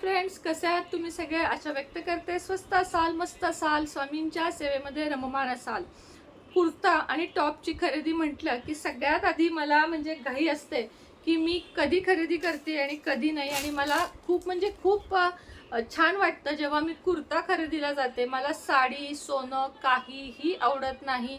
Friends कसे आहात तुम्ही सगळे? आशा व्यक्त करते. स्वस्त असाल मस्त असाल स्वामींच्या सेवेमध्ये रममाण असाल कुर्ता आणि टॉपची खरेदी म्हटलं की सगळ्यात आधी मला म्हणजे घाई असते की मी कधी खरेदी करते आणि कधी नाही. आणि मला खूप म्हणजे खूप छान वाटतं जेव्हा मी कुर्ता खरेदीला जाते. मला साडी सोनं काहीही आवडत नाही.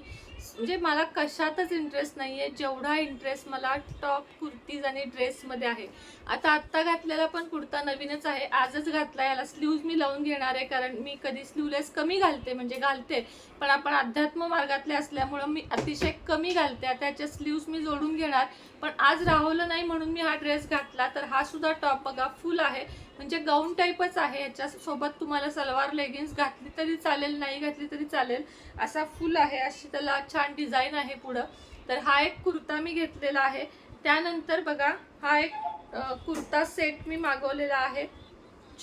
म्हणजे मला कशातच इंटरेस्ट नाही आहे जेवढा इंटरेस्ट मला टॉप कुर्तीज आणि ड्रेसमध्ये आहे. आता आत्ता घातलेला पण कुर्ता नवीनच आहे. आजच घातला याला स्लीव्ज मी लावून घेणार आहे कारण मी कधी स्लीवलेस कमी घालते म्हणजे घालते. पण आपण अध्यात्म मार्गातले असल्यामुळं मी अतिशय कमी घालते. आता याच्या स्लीव्ज मी जोडून घेणार. पण आज राहवलं नाही म्हणून मी हा ड्रेस घातला. तर हा सुद्धा टॉप बघा फुल आहे. म्हणजे गाऊन टाईपच आहे. याच्या सोबत तुम्हाला सलवार लेगिन्स घातली तरी चालेल नाही घातली तरी चालेल. असा फुल आहे. अशी त्याला छान डिझाईन आहे पुढं. तर हा एक कुर्ता मी घेतलेला आहे. त्यानंतर बघा हा एक कुर्ता सेट मी मागवलेला आहे.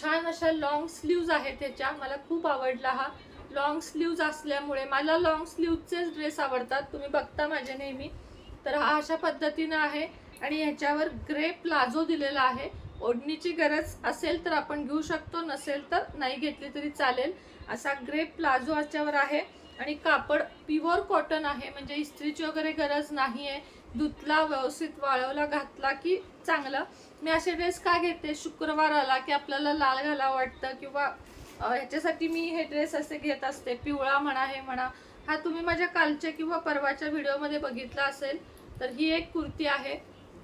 छान अशा लॉंग स्लीव्ज आहेत त्याच्या मला खूप आवडला हा. लॉंग स्लीव्ज असल्यामुळे मला लॉंग स्लीव्जचेच ड्रेस आवडतात. तुम्ही बघता माझे नेहमी. तर हा अशा पद्धतीनं आहे आणि ह्याच्यावर ग्रे प्लाझो दिलेला आहे. ओढणीची गरज असेल तर आपण घेऊ शकतो नसेल तर नाही घेतली तरी चालेल. असा ग्रे प्लाझो याच्यावर आहे आणि कापड प्युअर कॉटन आहे. म्हणजे इस्त्रीची वगैरे गरज नाही आहे धुतला व्यवस्थित वाळवला घातला की चांगलं. मी असे ड्रेस का घेते? शुक्रवार आला की आपल्याला लाल घाला वाटतं किंवा ह्याच्यासाठी मी हे ड्रेस असे घेत असते. पिवळा म्हणा हे म्हणा. हा तुम्ही माझ्या कालच्या किंवा परवाच्या व्हिडिओमध्ये बघितला असेल तर ही एक कुर्ती आहे.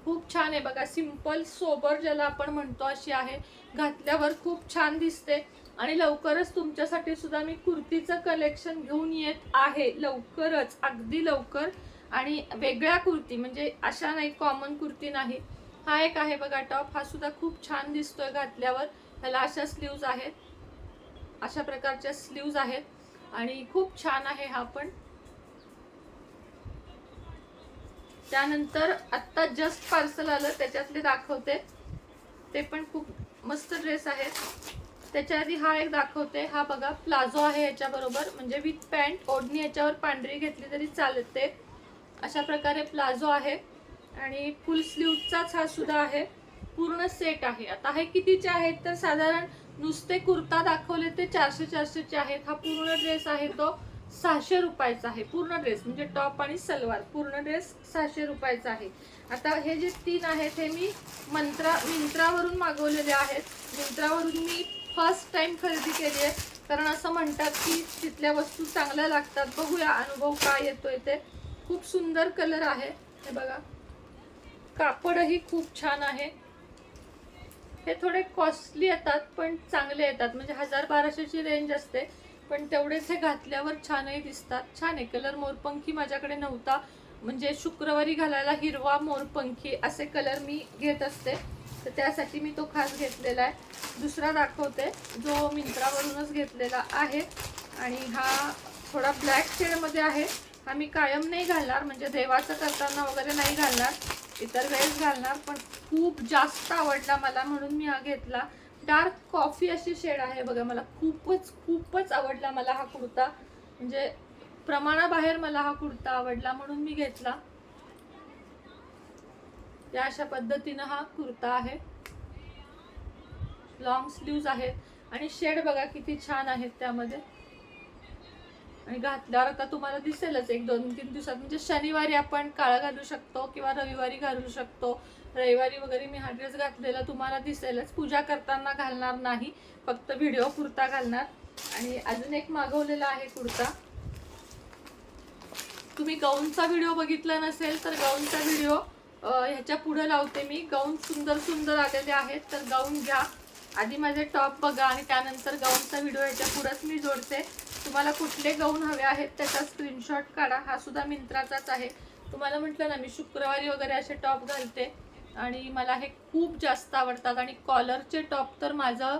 खूप छान आहे बघा. सिंपल सोबर ज्याला आपण म्हणतो अशी आहे. घातल्यावर खूप छान दिसते. आणि लवकरच तुमच्यासाठी सुद्धा मी कुर्तीचं कलेक्शन घेऊन येत आहे. लवकरच. अगदी लवकर. आणि वेगळ्या कुर्ती म्हणजे अशा नाही कॉमन कुर्ती नाही. हा एक आहे बघा टॉप. हा सुद्धा खूप छान दिसतोय घातल्यावर. ह्याला अशा स्लीव्ज आहेत. अशा प्रकारच्या स्लीव्ज आहेत. आणि खूप छान आहे हा पण. त्यानंतर आत्ता जस्ट पार्सल आलं त्याच्यातले दाखवते. ते पण खूप मस्त ड्रेस आहेत. त्याच्या आधी हा एक दाखवते. हा बघा प्लाझो आहे याच्याबरोबर. म्हणजे विथ पॅन्ट ओढणी याच्यावर पांढरी घेतली तरी चालते. अशा प्रकारे प्लाझो आहे. आणि फुल स्लीवचाच हा सुद्धा आहे. पूर्ण सेट आहे. आता हे कितीचे आहेत? तर साधारण नुसते कुर्ता दाखवले ते चारशे चारशेचे आहेत. हा पूर्ण ड्रेस आहे तो सहाशे रुपयाचा आहे. पूर्ण ड्रेस म्हणजे टॉप आणि सलवार. पूर्ण ड्रेस सहाशे रुपयाचा आहे. आता हे जे तीन आहेत हे मी मंत्रा मिंत्रावरून मागवलेले आहेत. मिंत्रावरून मी फर्स्ट टाइम खरेदी केली आहे. कारण असं म्हणतात की तिथल्या वस्तू चांगल्या लागतात. बघूया अनुभव काय येतोय ते. खूप सुंदर कलर आहे. हे बघा. कापडही खूप छान आहे. हे थोडे कॉस्टली येतात पण चांगले येतात. म्हणजे हजार बाराशेची रेंज असते पण तेवढेच हे घातल्यावर छानही दिसतात. छान आहे. कलर मोरपंखी माझ्याकडे नव्हता. म्हणजे शुक्रवारी घालायला हिरवा मोरपंखी असे कलर मी घेत असते. तर त्यासाठी मी तो खास घेतलेला आहे. दुसरा दाखवते. जो मिंत्रावरूनच घेतलेला आहे. आणि हा थोडा ब्लॅक शेडमध्ये आहे. हा मी कायम नाही घालणार. म्हणजे देवाचं करताना वगैरे नाही घालणार. इतर वेळेस घालणार पण खूप जास्त आवडला मला म्हणून मी हा घेतला. डार्क कॉफी अशी शेड आहे बघा मला खूपच खूपच आवडला मला हा कुर्ता. म्हणजे प्रमाणाबाहेर मला हा कुर्ता आवडला म्हणून मी घेतला. या अशा पद्धतीनं हा कुर्ता आहे. लॉंग स्लीव्ज आहेत. आणि शेड बघा किती छान आहेत त्यामध्ये. आणि घातल्यावर आता तुम्हाला दिसेलच एक दोन तीन दिवसात. म्हणजे शनिवारी आपण काळा घालू शकतो किंवा रविवारी घालू शकतो. रविवारी वगैरे मी हा ड्रेस घातलेला तुम्हाला दिसेलच. पूजा करताना घालणार नाही फक्त व्हिडिओ कुर्ता घालणार. आणि अजून एक मागवलेला आहे कुर्ता. तुम्ही गाऊनचा व्हिडिओ बघितला नसेल तर गाऊनचा व्हिडिओ ह्याच्या पुढे लावते मी. गाऊन सुंदर सुंदर आलेले आहेत तर गाऊन घ्या. आधी माझे टॉप बघा आणि त्यानंतर गाऊनचा व्हिडिओ ह्याच्या पुढेच मी जोडते. तुम्हाला कुठले गाऊन हवे आहेत त्याचा स्क्रीनशॉट काढा. हा सुद्धा मिंत्राचाच आहे. तुम्हाला म्हटलं ना मी शुक्रवारी वगैरे असे टॉप घालते. आणि मला हे खूप जास्त आवडतात. आणि कॉलरचे टॉप तर माझं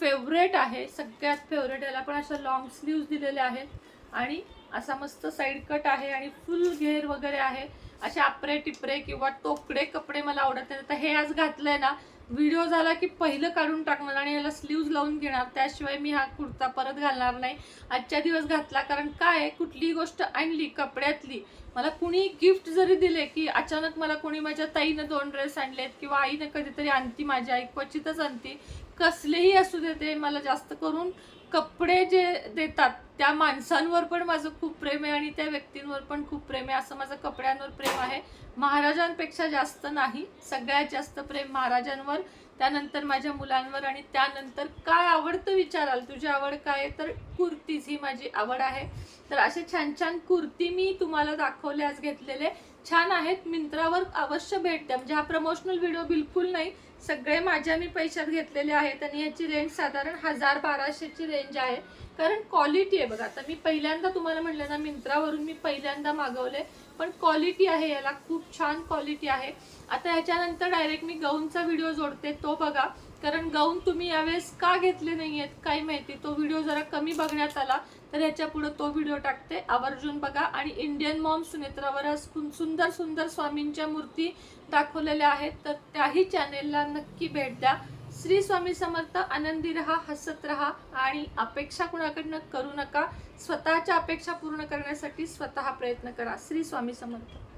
फेवरेट आहे. सगळ्यात फेवरेट याला पण अशा लॉंग स्लीव्ज दिलेले आहेत. आणि असा मस्त साईड कट आहे आणि फुल घेर वगैरे आहे. असे आपरे टिपरे किंवा टोकडे कपडे मला आवडत नाही तर हे आज घातलं आहे ना व्हिडिओ झाला की पहिलं काढून टाकणार आणि याला स्लीव्ज लावून घेणार. त्याशिवाय मी हा कुर्ता परत घालणार नाही. आजच्या दिवस घातला कारण काय आहे, कुठलीही गोष्ट आणली कपड्यातली. मला कुणी गिफ्ट जरी दिले की अचानक मला कोणी माझ्या ताईनं दोन ड्रेस आणलेत किंवा आईनं कधीतरी आणती माझी आई क्वचितच आणती. कसलेही असू दे ते मला जास्त करून कपडे जे देतात त्या माणसांवर पण माझं खूप प्रेम आहे आणि त्या व्यक्तींवर पण खूप प्रेम आहे. असं माझं कपड्यांवर प्रेम आहे. महाराजांपेक्षा जास्त नाही. सगळ्यात जास्त प्रेम महाराजांवर. त्यानंतर माझ्या मुलांवर आणि त्यानंतर काय आवडतं विचाराल? तुझी आवड काय तर कुर्तीज ही माझी आवड आहे. तर असे छान छान कुर्ती मी तुम्हाला दाखवले आज घेतलेले. छान आहेत मिंत्रावर अवश्य भेट द्या. म्हणजे हा प्रमोशनल व्हिडिओ बिलकुल नाही. सगळे माझ्या मी पैशात घेतलेले आहेत आणि याची रेंज साधारण हजार बाराशेची रेंज आहे. कारण क्वालिटी आहे बघा. आता मी पहिल्यांदा तुम्हाला म्हटलं ना मिंत्रावरून मी पहिल्यांदा मागवले पण क्वालिटी आहे याला खूप छान क्वालिटी आहे. आता याच्यानंतर डायरेक्ट मी गाऊनचा व्हिडिओ जोडते तो बघा. कारण गाऊन तुम्ही यावेळेस का घेतले नाही आहेत काही माहिती? तो व्हिडिओ जरा कमी बघण्यात आला तर याच्यापुढं तो व्हिडिओ टाकते. आवर्जून बघा. आणि इंडियन मॉम सुनेत्रावर आज सुंदर सुंदर स्वामींच्या मूर्ती दाखवलेल्या आहेत तर त्याही चॅनेलला नक्की भेट द्या. श्री स्वामी समर्थ आनंदी रहा हसत रहा आणि अपेक्षा कुणाकडनं करू नका स्वतःच्या अपेक्षा पूर्ण करण्यासाठी स्वतः प्रयत्न करा. श्री स्वामी समर्थ.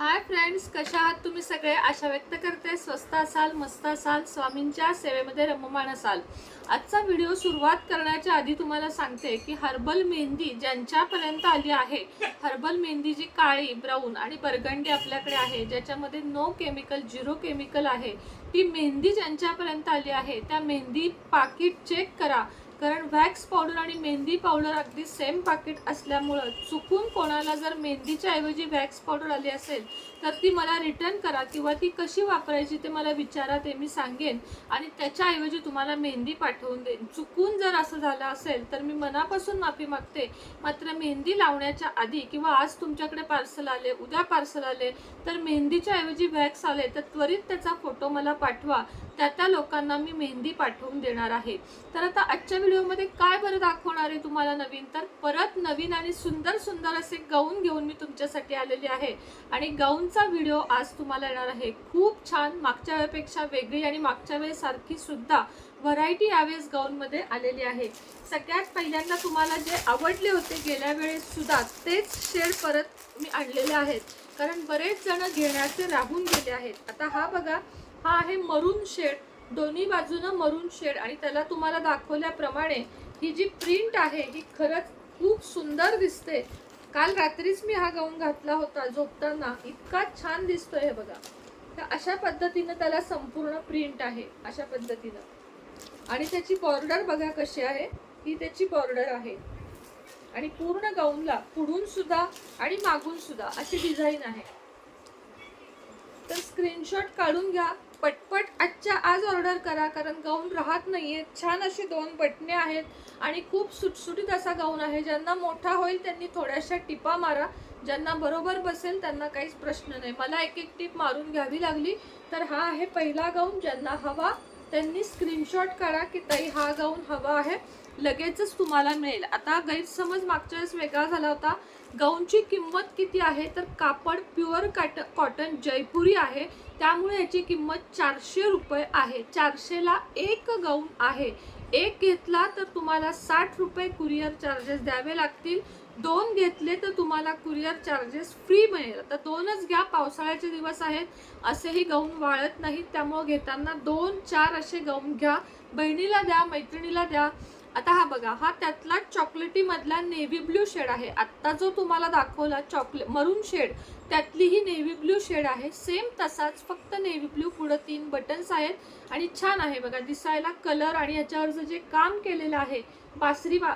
हाय फ्रेंड्स कशा आहात तुम्ही सगळे? आशा व्यक्त करते. स्वस्त असाल मस्त असाल स्वामींच्या सेवेमध्ये रममाण असाल. आजचा व्हिडिओ सुरुवात करण्याच्या आधी तुम्हाला सांगते की हर्बल मेहंदी ज्यांच्यापर्यंत आली आहे हर्बल मेहंदी जी काळी ब्राऊन आणि बरगंडी आपल्याकडे आहे ज्याच्यामध्ये नो केमिकल झिरो केमिकल आहे. ती मेहंदी ज्यांच्यापर्यंत आली आहे त्या मेहंदी पाकिट चेक करा. कारण वॅक्स पावडर आणि मेहंदी पावडर अगदी सेम पाकिट असल्यामुळं चुकून कोणाला जर मेहंदीच्या ऐवजी वॅक्स पावडर आली असेल तर ती मला रिटर्न करा किंवा ती कशी वापरायची ते मला विचारा ते मी सांगेन. आणि त्याच्याऐवजी तुम्हाला मेहंदी पाठवून देईन. चुकून जर असं झालं असेल तर मी मनापासून माफी मागते. मात्र मेहंदी लावण्याच्या आधी किंवा आज तुमच्याकडे पार्सल आले उद्या पार्सल आले तर मेहंदीच्या ऐवजी वॅक्स आले तर त्वरित त्याचा फोटो मला पाठवा. त्या त्या लोकांना मी मेहंदी पाठवून देणार आहे. तर आता आजच्या व्हिडिओमध्ये काय बरं दाखवणार आहे तुम्हाला नवीन? तर परत नवीन आणि सुंदर सुंदर असे गाऊन घेऊन मी तुमच्यासाठी आलेली आहे. आणि गाऊन गाऊनचा व्हिडिओ आज तुम्हाला येणार आहे. खूप छान मागच्या वेळेपेक्षा वेगळी आणि मागच्या वेळेसारखी सुद्धा व्हरायटी यावेळेस गाऊनमध्ये आलेली आहे. सगळ्यात पहिल्यांदा तुम्हाला जे आवडले होते गेल्या वेळेससुद्धा तेच शेड परत मी आणलेले आहेत. कारण बरेच जण घेण्याचे राहून गेले आहेत. आता हा बघा हा आहे मरून शेड दोन्ही बाजूनं मरून शेड आणि त्याला तुम्हाला दाखवल्याप्रमाणे ही जी प्रिंट आहे ही खरंच खूप सुंदर दिसते. काल रात्रीच मी हा गाऊन घातला होता झोपताना. इतका छान दिसतोय हे बघा. तर अशा पद्धतीनं त्याला संपूर्ण प्रिंट आहे. अशा पद्धतीनं. आणि त्याची बॉर्डर बघा कशी आहे. ही त्याची बॉर्डर आहे. आणि पूर्ण गाऊनला पुढून सुद्धा आणि मागून सुद्धा अशी डिझाईन आहे. तर स्क्रीनशॉट काढून घ्या. पटपट आजच्या आज ऑर्डर करा कारण गाऊन राहत नाही आहेत छान अशी दोन बटणे आहेत आणि खूप सुटसुटीत असा गाऊन आहे. ज्यांना मोठा होईल त्यांनी थोड्याशा टिपा मारा. ज्यांना बरोबर बसेल त्यांना काहीच प्रश्न नाही. मला एक एक टिप मारून घ्यावी लागली. तर हा आहे पहिला गाऊन ज्यांना हवा त्यांनी स्क्रीनशॉट करा की ताई हा गाऊन हवा आहे. लगेचच तुम्हाला मिळेल. आता गैरसमज मागच्या वेळेस वेगळा झाला होता. गाऊनची किंमत किती आहे? तर कापड प्युअर काट कॉटन जयपुरी आहे. त्यामुळे याची किंमत चारशे रुपये आहे. चारशेला एक गाऊन आहे. एक घेतला तर तुम्हाला साठ रुपये कुरिअर चार्जेस द्यावे लागतील. दोन घेतले तर तुम्हाला कुरिअर चार्जेस फ्री मिळेल. तर दोनच घ्या. पावसाळ्याचे दिवस आहेत. असेही गाऊन वाळत नाहीत. त्यामुळं घेताना दोन चार असे गाऊन घ्या. बहिणीला द्या मैत्रिणीला द्या. आता हा बघा हा त्यातला चॉकलेटी मधला नेव्ही ब्ल्यू शेड आहे. आत्ता जो तुम्हाला दाखवला चॉकले मरून शेड त्यातली ही नेव्ही ब्ल्यू शेड आहे. सेम तसाच फक्त नेव्ही ब्ल्यू पुढं तीन बटन्स आहेत. आणि छान आहे बघा दिसायला कलर आणि याच्यावरचं जे काम केलेलं आहे बासरी बा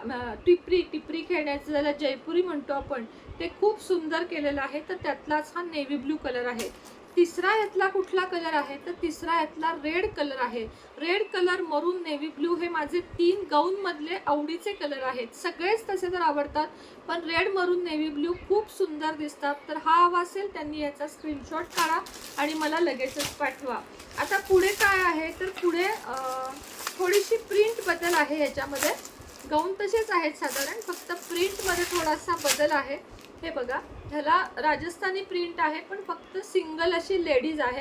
टिपरी टिपरी खेळण्याचं ज्याला जयपुरी म्हणतो आपण ते खूप सुंदर केलेलं आहे. तर त्यातलाच हा नेव्ही ब्ल्यू कलर आहे. तिसरा यातला कुठला कलर आहे? तर तिसरा यातला रेड कलर आहे. Red colour maroon navy blue हे माझे तीन गाऊनमधले आवडीचे कलर आहेत. सगळेच तसे तर आवडतात पण रेड मरून नेव्ही ब्लू खूप सुंदर दिसतात. तर हा हवा असेल त्यांनी याचा स्क्रीनशॉट काढा आणि मला लगेचच पाठवा. आता पुढे काय आहे? तर पुढे थोडीशी प्रिंट बदल आहे याच्यामध्ये. गाऊन तसेच आहेत साधारण फक्त प्रिंटमध्ये थोडासा बदल आहे. हे बघा. ह्याला राजस्थानी प्रिंट आहे पण फक्त सिंगल अशी लेडीज आहे.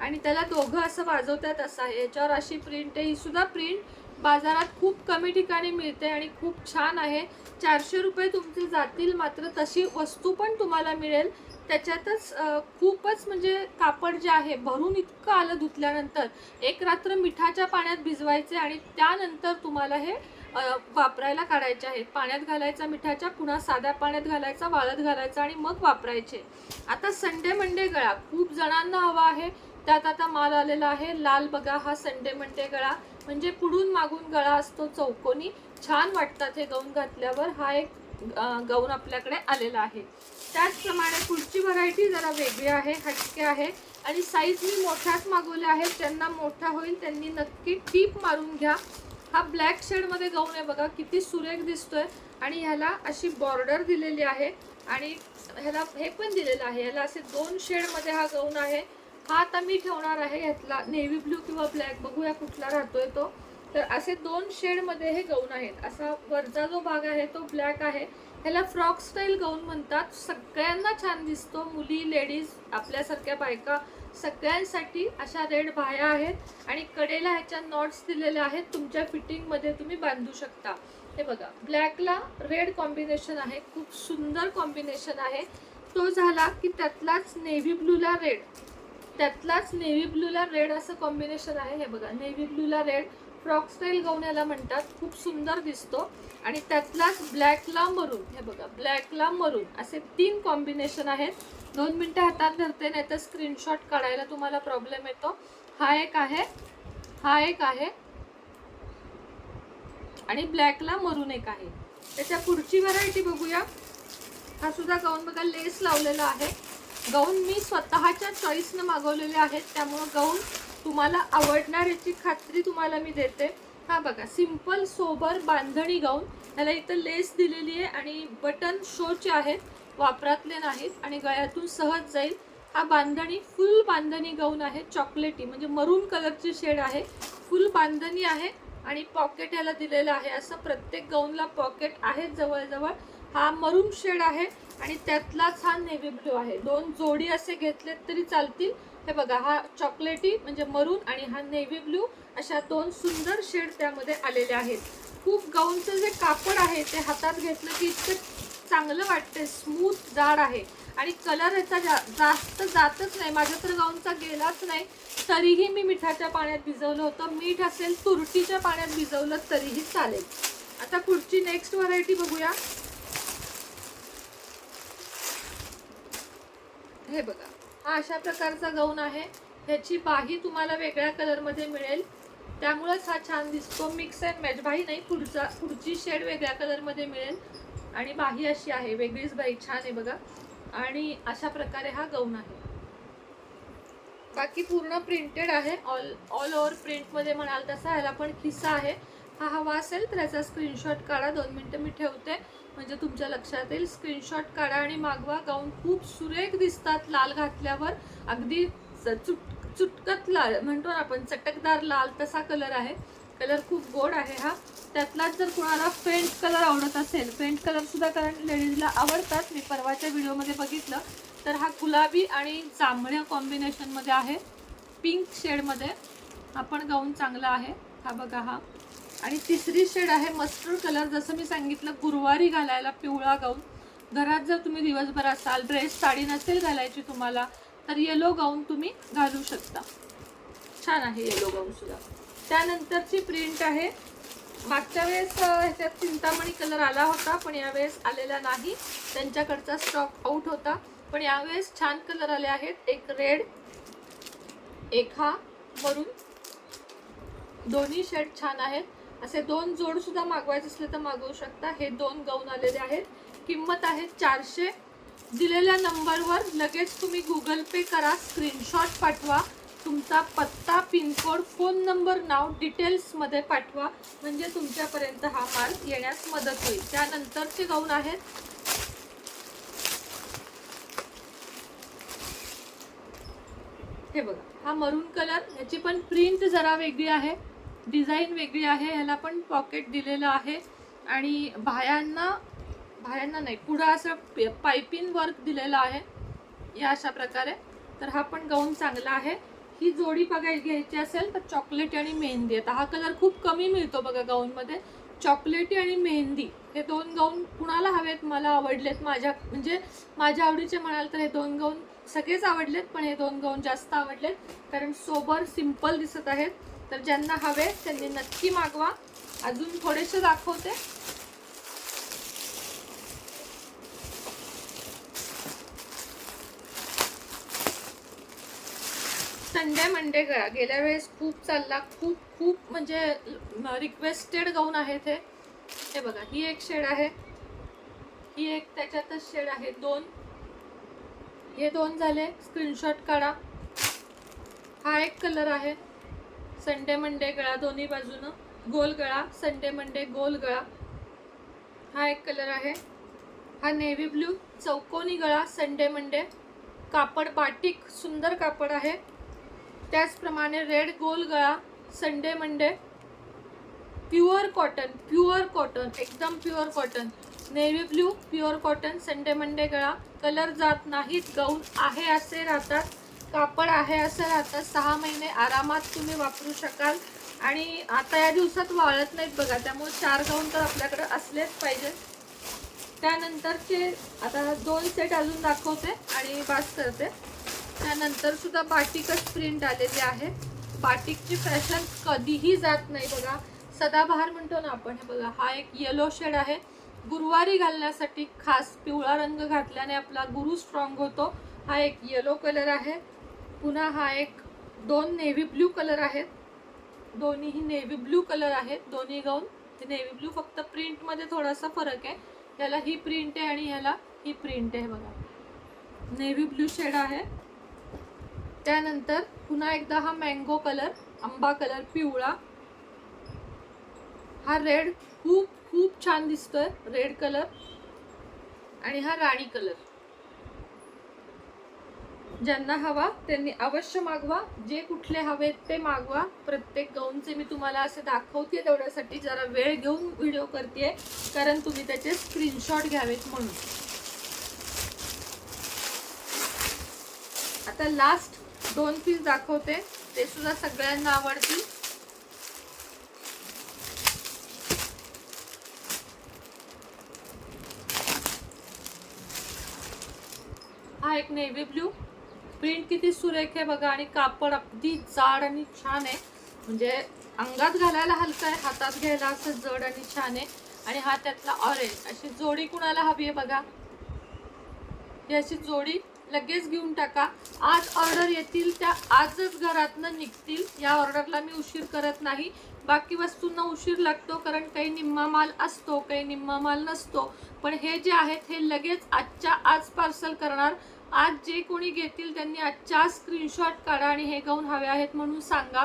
आणि त्याला दोघं असं वाजवतात असं आहे. याच्यावर अशी प्रिंट आहे. ही सुद्धा प्रिंट बाजारात खूप कमी ठिकाणी मिळते आणि खूप छान आहे. चारशे रुपये तुमचे जातील मात्र तशी वस्तू पण तुम्हाला मिळेल. त्याच्यातच खूपच म्हणजे कापड जे आहे भरून इतकं आलं धुतल्यानंतर एक रात्र मिठाच्या पाण्यात भिजवायचे आणि त्यानंतर तुम्हाला हे वापरायला काढायचे आहेत. पाण्यात घालायचा मिठाच्या पुन्हा साध्या पाण्यात घालायचा वाळत घालायचा आणि मग वापरायचे. आता संडे मंडे गळा. खूप जणांना हवा आहे. त्यात आता माल आलेला आहे. लाल बघा हा संडे मंडे गळा. म्हणजे पुढून मागून गळा असतो चौकोनी. छान वाटतात हे गाऊन घातल्यावर. हा एक अं, गाऊन आपल्याकडे आलेला आहे. त्याचप्रमाणे पुढची व्हरायटी जरा वेगळी आहे हटके आहे. आणि साईज मी मोठ्याच मागवल्या आहेत. ज्यांना मोठा होईल त्यांनी नक्की टीप मारून घ्या. हा ब्लॅक शेडमध्ये गाऊन आहे बघा किती सुरेख दिसतोय. आणि ह्याला अशी बॉर्डर दिलेली आहे. आणि ह्याला हे पण दिलेलं आहे. ह्याला असे दोन शेडमध्ये हा गाऊन आहे. हा आता मी ठेवणार आहे. ह्यातला नेव्ही ब्लू किंवा ब्लॅक बघूया कुठला राहतोय तो. तर असे दोन शेडमध्ये हे गाऊन आहेत. असा वरचा जो भाग आहे तो ब्लॅक आहे. ह्याला फ्रॉक स्टाईल गाऊन म्हणतात. सगळ्यांना छान दिसतो. मुली लेडीज आपल्यासारख्या बायका सगळ्यांसाठी अशा रेड बाह्या आहेत आणि कडेला ह्याच्या नॉट्स दिलेल्या आहेत. तुमच्या फिटिंगमध्ये तुम्ही बांधू शकता. हे बघा ब्लॅकला रेड कॉम्बिनेशन आहे. खूप सुंदर कॉम्बिनेशन आहे. तो झाला की त्यातलाच नेव्ही ब्लूला रेड. त्यातलाच नेव्ही ब्लूला रेड असं कॉम्बिनेशन आहे. हे बघा नेव्ही ब्लूला रेड. फ्रॉक स्टाईल गाऊन याला म्हणतात. खूप सुंदर दिसतो. आणि त्यातलाच ब्लॅकला मरून हे बघा ब्लॅकला मरून असे तीन कॉम्बिनेशन आहेत. दोन मिनटं हातात धरते नाही तर स्क्रीनशॉट काढायला तुम्हाला प्रॉब्लेम येतो. हा एक आहे. हा एक आहे. आणि ब्लॅकला मरून एक आहे. त्याच्या पुढची व्हरायटी बघूया. हा सुद्धा गाऊन बघा लेस लावलेला आहे. गाऊन मी स्वतःच्या चॉईसनं मागवलेले आहेत. त्यामुळं गाऊन तुम्हाला आवडणार याची खात्री तुम्हाला मी देते. हा बघा सिंपल सोबर बांधणी गाऊन याला इथं लेस दिलेली आहे आणि बटन शोचे आहेत वापरातले नाहीत आणि गळ्यातून सहज जाईल. हा बांधणी फुल बांधणी गाऊन आहे चॉकलेटी म्हणजे मरून कलरची शेड आहे. फुल बांधणी आहे आणि पॉकेट याला दिलेलं आहे. असं प्रत्येक गाऊनला पॉकेट आहे जवळजवळ. हा मरून शेड आहे आणि त्यातलाच हा नेव्ही ब्लू आहे. दोन जोडी असे घेतलेत तरी चालतील. हे बघा हा चॉकलेटी म्हणजे मरून आणि हा नेव्ही ब्लू अशा दोन सुंदर शेड त्यामध्ये आलेले आहेत. खूप गाऊनचं जे कापड आहे ते हातात घेतलं की इतकं चांगलं वाटते स्मूथ जाड आहे. आणि कलर याचा जा जास्त जातच नाही. माझ्या तर गाऊनचा गेलाच नाही. तरीही मी मिठाच्या पाण्यात भिजवलं होतं. मीठ असेल तुरटीच्या पाण्यात भिजवलं तरीही चालेल. आता पुढची नेक्स्ट व्हरायटी बघूया. हे बघा. हा अशा प्रकारचा गाऊन आहे. ह्याची बाही तुम्हाला वेगळ्या कलरमध्ये मिळेल. त्यामुळेच हा छान दिसतो. मिक्स अँड मॅच बाही नाही पुढचा पुढची शेड वेगळ्या कलरमध्ये मिळेल. आणि बाही अशी आहे. वेगळीच बाही छान आहे बघा. आणि अशा प्रकारे हा गाऊन आहे. बाकी पूर्ण प्रिंटेड आहे. ऑल ऑल ओव्हर प्रिंटमध्ये म्हणाल तसा. ह्याला पण खिस्सा आहे. हा हवा असेल तर याचा स्क्रीनशॉट काढा. दोन मिनटं मी ठेवते. म्हणजे तुमच्या लक्षात येईल. स्क्रीनशॉट काढा आणि मागवा. गाऊन खूप सुरेख दिसतात लाल घातल्यावर. अगदी च- चुट चुटकत लाल म्हणतो ना आपण चटकदार लाल तसा कलर आहे. कलर खूप गोड आहे हा. त्यातलाच जर कुणाला फेंट कलर आवडत असेल फेंट कलरसुद्धा कारण लेडीजला आवडतात. मी परवाच्या व्हिडिओमध्ये बघितलं. तर हा गुलाबी आणि जांभळ्या कॉम्बिनेशनमध्ये आहे. पिंक शेडमध्ये हा पण गाऊन चांगला आहे. हा बघा हा. आणि तिसरी शेड आहे मस्टर्ड कलर. जसं मी सांगितलं गुरुवारी घालायला पिवळा गाऊन घरात जर तुम्ही दिवसभर असाल ड्रेस साडी नसेल घालायची तुम्हाला तर येलो गाऊन तुम्ही घालू शकता. छान आहे येलो गाऊन सुद्धा. त्यानंतरची प्रिंट आहे. मागच्या वेळेस ह्याच्यात चिंतामणी कलर आला होता पण यावेळेस आलेला नाही. त्यांच्याकडचा स्टॉक आउट होता. पण यावेळेस छान कलर आले आहेत. एक रेड एक हा मरून दोन्ही शेड छान आहेत. असे दोन जोड सुद्धा मागवायचे असले तर मागवू शकता. हे दोन गाऊन आलेले आहेत. किंमत आहे चारशे. दिलेल्या नंबरवर लगेच तुम्ही गुगल पे करा स्क्रीनशॉट पाठवा. तुमचा पत्ता पिनकोड फोन नंबर नाव डिटेल्समध्ये पाठवा. म्हणजे तुमच्यापर्यंत हा माल येण्यास मदत होईल. त्यानंतरचे गाऊन आहेत. हे बघा हा मरून कलर ह्याची पण प्रिंट जरा वेगळी आहे. डिझाईन वेगळी आहे ह्याला पण पॉकेट दिलेलं आहे. आणि बाह्यांना बाह्यांना नाही पुढं असं पायपिंग वर्क दिलेलं आहे या अशा प्रकारे. तर हा पण गाऊन चांगला आहे. ही जोडी बघायला घ्यायची असेल तर चॉकलेटी आणि मेहंदी. आता हा कलर खूप कमी मिळतो बघा गाऊनमध्ये चॉकलेटी आणि मेहंदी हे दोन गाऊन कुणाला हवेत? मला आवडलेत माझ्या म्हणजे माझ्या आवडीचे म्हणाल तर हे दोन गाऊन सगळेच आवडलेत पण हे दोन गाऊन जास्त आवडलेत. कारण सोबर सिंपल दिसत आहेत. तर ज्यांना हवे त्यांनी नक्की मागवा. अजून थोडेसे दाखवते. संडे मंडे गळा गेल्या वेळेस खूप चालला. खूप खूप म्हणजे रिक्वेस्टेड गाऊन आहेत हे. हे बघा ही एक शेड आहे. ही एक त्याच्यातच शेड आहे. दोन. हे दोन झाले. स्क्रीनशॉट काढा. हा एक कलर आहे. संडे मंडे गळा दोन्ही बाजूनं. गोल गळा संडे मंडे गोल गळा. हा एक कलर आहे. हा नेव्ही ब्ल्यू चौकोनी गळा संडे मंडे. कापड बाटिक सुंदर कापड आहे. त्याचप्रमाणे रेड गोल गळा Sunday Monday. Pure cotton pure cotton एकदम pure cotton. Navy blue pure cotton Sunday Monday गळा. कलर जात नाहीत गाऊन आहे असे राहतात. कापड आहे असं आता सहा महिने आरामात तुम्ही वापरू शकाल. आणि आता या दिवसात वाळत नाहीत बघा त्यामुळे चार गाऊन तर आपल्याकडे असलेच पाहिजे. त्यानंतरचे आता दोन सेट अजून दाखवते आणि पास करते. त्यानंतर सुद्धा बाटिकच प्रिंट आलेली आहे. बाटिकची फॅशन कधीही जात नाही बघा. सदाबहार म्हणतो ना आपण हे बघा हा एक येलो शेड आहे. गुरुवारी घालण्यासाठी खास पिवळा रंग घातल्याने आपला गुरु स्ट्रॉंग होतो. हा एक येलो कलर आहे. पुन्हा हा एक दोन नेव्ही ब्ल्यू कलर आहेत. दोन्हीही नेव्ही ब्ल्यू कलर आहेत. दोन्ही गाऊन ते नेव्ही ब्ल्यू फक्त प्रिंटमध्ये थोडासा फरक आहे. ह्याला ही प्रिंट आहे आणि ह्याला ही प्रिंट आहे बघा. नेव्ही ब्ल्यू शेड आहे. त्यानंतर पुन्हा एकदा हा मँगो कलर आंबा कलर पिवळा. हा रेड खूप खूप छान दिसतोय. रेड कलर आणि हा राणी कलर ज्यांना हवा त्यांनी अवश्य मागवा. जे कुठले हवेत ते मागवा. प्रत्येक गाऊनचे मी तुम्हाला असे दाखवते तेवढ्यासाठी. जरा वेळ घेऊन व्हिडिओ करते कारण तुम्ही त्याचे स्क्रीनशॉट घ्यावेत म्हणून. आता लास्ट दोन पीस दाखवते. ते सुद्धा सगळ्यांना आवडतील. हा एक नेव्ही ब्ल्यू प्रिंट किती सुरेख आहे बघा आणि कापड अगदी जाड आणि छान आहे. म्हणजे अंगात घालायला हलका आहे हातात घ्यायला असं जड आणि छान आहे. आणि हा त्यातला ऑरेंज अशी जोडी कुणाला हवी आहे बघा? ही अशी जोडी लगेच घेऊन टाका. आज ऑर्डर येतील त्या आजच घरातनं निघतील. या ऑर्डरला मी उशीर करत नाही. बाकी वस्तूंना उशीर लागतो कारण काही निम्मा माल असतो काही निम्मा माल नसतो. पण हे जे आहेत हे लगेच आजच्या आज पार्सल करणार. आज जे कोणी घेतील त्यांनी आजच्या स्क्रीनशॉट काढा आणि हे गाऊन हवे आहेत म्हणून सांगा.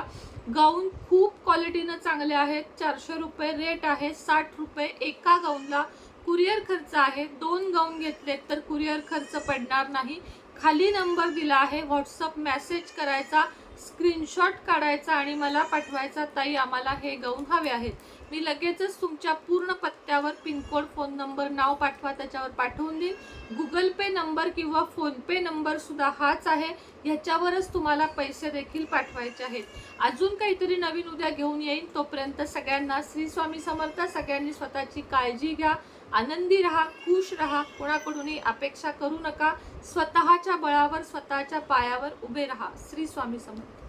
गाऊन खूप क्वालिटीनं चांगले आहेत. चारशे रुपये रेट आहे. साठ रुपये एका गाऊनला कुरिअर खर्च आहे. दोन गाऊन घेतलेत तर कुरिअर खर्च पडणार नाही. खाली नंबर दिला आहे. व्हॉट्सअप मेसेज करायचा स्क्रीनशॉट काढायचा आणि मला पाठवायचा. ताई आम्हाला हे गाऊन हवे आहेत. मी लगेचच तुमच्या पूर्ण पत्त्यावर पिनकोड फोन नंबर नाव पाठवा त्याच्यावर पाठवून देईन. गुगल पे नंबर किंवा फोनपे नंबर सुद्धा हाच आहे. ह्याच्यावरच तुम्हाला पैसे देखील पाठवायचे आहेत. अजून काहीतरी नवीन उद्या घेऊन येईन. तोपर्यंत सगळ्यांना श्री स्वामी समर्थ सगळ्यांनी स्वतःची काळजी घ्या. आनंदी राहा खुश राहा. कोणाकडूनही अपेक्षा करू नका. स्वतःच्या बळावर स्वतःच्या पायावर उभे राहा. श्री स्वामी समर्थ.